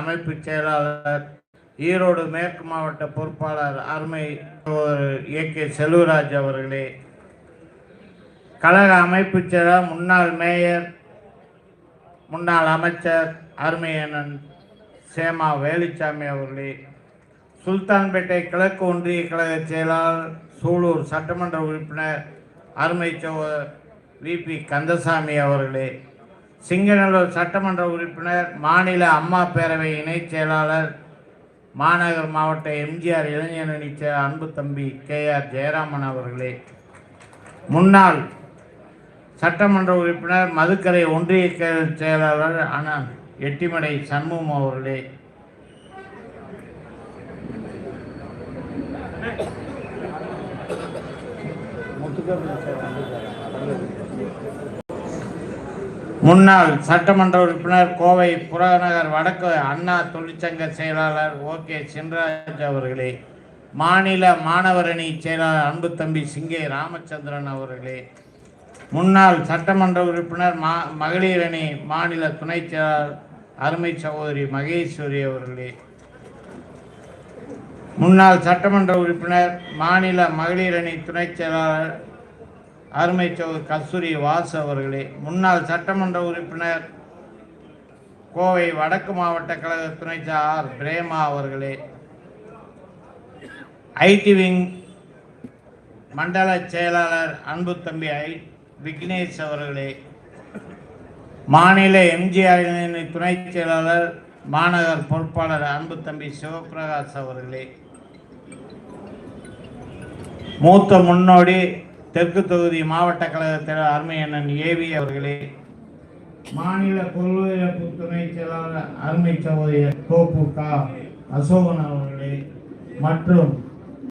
அமைப்பு செயலாளர் ஈரோடு மேற்கு மாவட்ட பொறுப்பாளர் அருமை ஏ. கே. செல்வராஜ் அவர்களே. கழக அமைப்பு செயலாளர் முன்னாள் மேயர் முன்னாள் அமைச்சர் அருமை சேமா வேலுச்சாமி அவர்களே. சுல்தான்பேட்டை கிழக்கு ஒன்றிய கழக செயலாளர் சூலூர் சட்டமன்ற உறுப்பினர் அருமை சகோதரர் விபி கந்தசாமி அவர்களே. சிங்கநல்லூர் சட்டமன்ற உறுப்பினர் மாநில அம்மா பேரவை இணைச் செயலாளர் மாநகர் மாவட்ட எம்ஜிஆர் இளைஞரணி செயலர் அன்பு தம்பி கே ஆர் ஜெயராமன் அவர்களே. முன்னாள் சட்டமன்ற உறுப்பினர் மதுக்கரை ஒன்றிய செயலாளர் அண்ணன் எட்டிமடை சண்முகம் அவர்களே. முன்னாள் சட்டமன்ற உறுப்பினர் கோவை புறநகர் வடக்கு அண்ணா தொழிற்சங்க செயலாளர் ஓ கே சின்ராஜ் அவர்களே மாநில மாணவரணி செயலாளர் அன்பு தம்பி சிங்கே ராமச்சந்திரன் அவர்களே முன்னாள் சட்டமன்ற உறுப்பினர் மா மகளிர் அணி மாநில துணைச் செயலாளர் அருமை சகோதரி மகேஸ்வரி அவர்களே முன்னாள் சட்டமன்ற உறுப்பினர் மாநில மகளிர் அணி துணைச் செயலாளர் அருமை சகோதரி கஸ்தூரி வாசு அவர்களே முன்னாள் சட்டமன்ற உறுப்பினர் கோவை வடக்கு மாவட்ட கழக துணைச்சார் ஆர் பிரேமா அவர்களே ஐடி விங் மண்டல செயலாளர் அன்பு தம்பி ஐ விக்னேஷ் அவர்களே மாநில எம்ஜிஆர் துணை துணைச் செயலாளர் மாநகர் பொறுப்பாளர் அன்பு தம்பி சிவபிரகாஷ் அவர்களே மூத்த முன்னோடி தெற்கு தொகுதி மாவட்ட கழகத்தில் அருமையண்ணன் ஏவி அவர்களே மாநில கொள்கையிழப்பு துணை செயலாளர் அருமை சகோதரர் கோப்பு கா அசோகன் அவர்களே மற்றும்